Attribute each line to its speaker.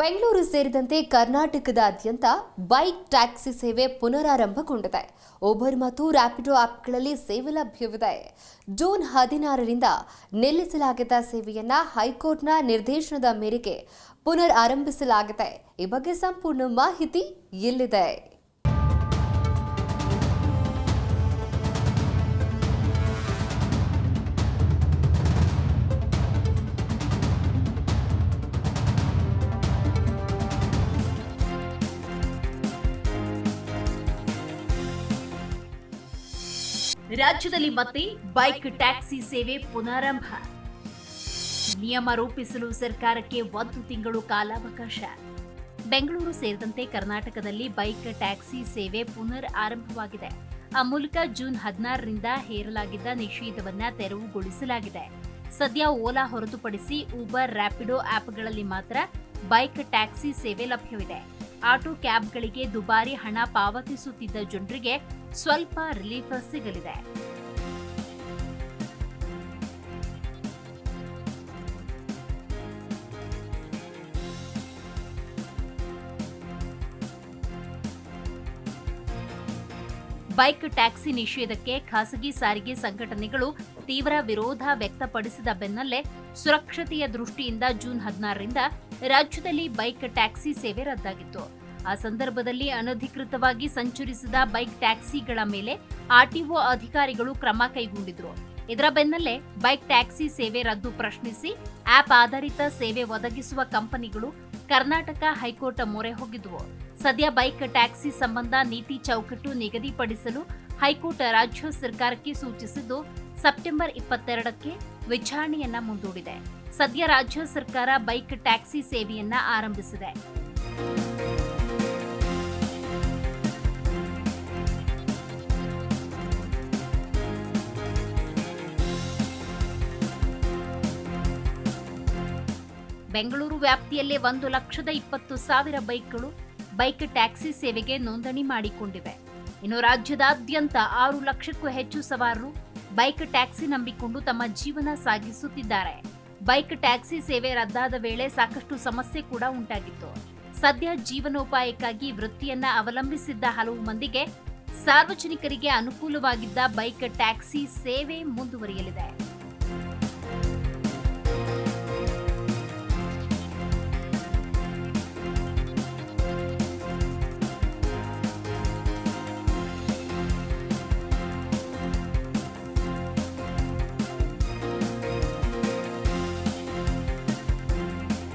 Speaker 1: ಬೆಂಗಳೂರು ಸೇರಿದಂತೆ ಕರ್ನಾಟಕದಾದ್ಯಂತ bike taxi ಸೇವೆ ಪುನರಾರಂಭಗೊಂಡಿದೆ. ಓಬರ್ ಮತ್ತು ರ್ಯಾಪಿಡೋ ಆಪ್ಗಳಲ್ಲಿ ಸೇವೆ ಲಭ್ಯವಿದೆ. ಜೂನ್ ಹದಿನಾರರಿಂದ ನಿಲ್ಲಿಸಲಾಗಿದ್ದ ಸೇವೆಯನ್ನ ಹೈಕೋರ್ಟ್ನ ನಿರ್ದೇಶನದ ಮೇರೆಗೆ ಪುನರ್ ಆರಂಭಿಸಲಾಗಿದೆ ಈ ಬಗ್ಗೆ ಸಂಪೂರ್ಣ ಮಾಹಿತಿ ಇಲ್ಲಿದೆ.
Speaker 2: ರಾಜ್ಯದಲ್ಲಿ ಮತ್ತೆ ಬೈಕ್ ಟ್ಯಾಕ್ಸಿ ಸೇವೆ ಪುನರಾರಂಭ ನಿಯಮ ರೂಪಿಸಲು ಸರ್ಕಾರಕ್ಕೆ ಒಂದು ತಿಂಗಳು ಕಾಲಾವಕಾಶ. ಬೆಂಗಳೂರು ಸೇರಿದಂತೆ ಕರ್ನಾಟಕದಲ್ಲಿ ಬೈಕ್ ಟ್ಯಾಕ್ಸಿ ಸೇವೆ ಪುನರ್ ಆರಂಭವಾಗಿದೆ. ಆ ಮೂಲಕ ಜೂನ್ ಹದಿನಾರರಿಂದ ಹೇರಲಾಗಿದ್ದ ನಿಷೇಧವನ್ನ ತೆರವುಗೊಳಿಸಲಾಗಿದೆ. ಸದ್ಯ ಓಲಾ ಹೊರತುಪಡಿಸಿ ಊಬರ್ ರ್ಯಾಪಿಡೋ ಆಪ್ಗಳಲ್ಲಿ ಮಾತ್ರ ಬೈಕ್ ಟ್ಯಾಕ್ಸಿ ಸೇವೆ ಲಭ್ಯವಿದೆ. ಆಟೋ ಕ್ಯಾಬ್ಗಳಿಗೆ ದುಬಾರಿ ಹಣ ಪಾವತಿಸುತ್ತಿದ್ದ ಜನರಿಗೆ ಸ್ವಲ್ಪ ರಿಲೀಫ್ ಸಿಗಲಿದೆ. ಬೈಕ್ ಟ್ಯಾಕ್ಸಿ ನಿಷೇಧಕ್ಕೆ ಖಾಸಗಿ ಸಾರಿಗೆ ಸಂಘಟನೆಗಳು ತೀವ್ರ ವಿರೋಧ ವ್ಯಕ್ತಪಡಿಸಿದ ಬೆನ್ನಲ್ಲೇ ಸುರಕ್ಷತೆಯ ದೃಷ್ಟಿಯಿಂದ ಜೂನ್ ಹದಿನಾರರಿಂದ ರಾಜ್ಯದಲ್ಲಿ ಬೈಕ್ ಟ್ಯಾಕ್ಸಿ ಸೇವೆ ರದ್ದಾಗಿತ್ತು. ಆ ಸಂದರ್ಭದಲ್ಲಿ ಅನಧಿಕೃತವಾಗಿ ಸಂಚರಿಸಿದ ಬೈಕ್ ಟ್ಯಾಕ್ಸಿಗಳ ಮೇಲೆ ಆರ್ಟಿಒ ಅಧಿಕಾರಿಗಳು ಕ್ರಮ ಕೈಗೊಂಡಿದ್ರು. ಇದರ ಬೆನ್ನಲ್ಲೇ ಬೈಕ್ ಟ್ಯಾಕ್ಸಿ ಸೇವೆ ರದ್ದು ಪ್ರಶ್ನಿಸಿ ಆಪ್ ಆಧಾರಿತ ಸೇವೆ ಒದಗಿಸುವ ಕಂಪನಿಗಳು ಕರ್ನಾಟಕ ಹೈಕೋರ್ಟ್ ಮೊರೆ ಹೋಗಿದ್ವು. ಸದ್ಯ ಬೈಕ್, ಟ್ಯಾಕ್ಸಿ ಸಂಬಂಧ ನೀತಿ ಚೌಕಟ್ಟು ನಿಗದಿಪಡಿಸಲು ಹೈಕೋರ್ಟ್ ರಾಜ್ಯ ಸರ್ಕಾರಕ್ಕೆ ಸೂಚಿಸಿದ್ದು, ಸೆಪ್ಟೆಂಬರ್ ಇಪ್ಪತ್ತೆರಡಕ್ಕೆ ವಿಚಾರಣೆಯನ್ನ ಮುಂದೂಡಿದೆ. ಸದ್ಯ ರಾಜ್ಯ ಸರ್ಕಾರ ಬೈಕ್, ಟ್ಯಾಕ್ಸಿ ಸೇವೆಯನ್ನ ಆರಂಭಿಸಿದೆ. ಬೆಂಗಳೂರು ವ್ಯಾಪ್ತಿಯಲ್ಲೇ ಒಂದು ಲಕ್ಷದ ಇಪ್ಪತ್ತು ಸಾವಿರ ಬೈಕ್ಗಳು ಬೈಕ್ ಟ್ಯಾಕ್ಸಿ ಸೇವೆಗೆ ನೋಂದಣಿ ಮಾಡಿಕೊಂಡಿವೆ. ಇನ್ನು ರಾಜ್ಯದಾದ್ಯಂತ ಆರು ಲಕ್ಷಕ್ಕೂ ಹೆಚ್ಚು ಸವಾರರು ಬೈಕ್ ಟ್ಯಾಕ್ಸಿ ನಂಬಿಕೊಂಡು ತಮ್ಮ ಜೀವನ ಸಾಗಿಸುತ್ತಿದ್ದಾರೆ. ಬೈಕ್ ಟ್ಯಾಕ್ಸಿ ಸೇವೆ ರದ್ದಾದ ವೇಳೆ ಸಾಕಷ್ಟು ಸಮಸ್ಯೆ ಕೂಡ ಉಂಟಾಗಿತ್ತು. ಸದ್ಯ ಜೀವನೋಪಾಯಕ್ಕಾಗಿ ವೃತ್ತಿಯನ್ನ ಅವಲಂಬಿಸಿದ್ದ ಹಲವು ಮಂದಿಗೆ ಸಾರ್ವಜನಿಕರಿಗೆ ಅನುಕೂಲವಾಗಿದ್ದ ಬೈಕ್ ಟ್ಯಾಕ್ಸಿ ಸೇವೆ ಮುಂದುವರಿಯಲಿದೆ.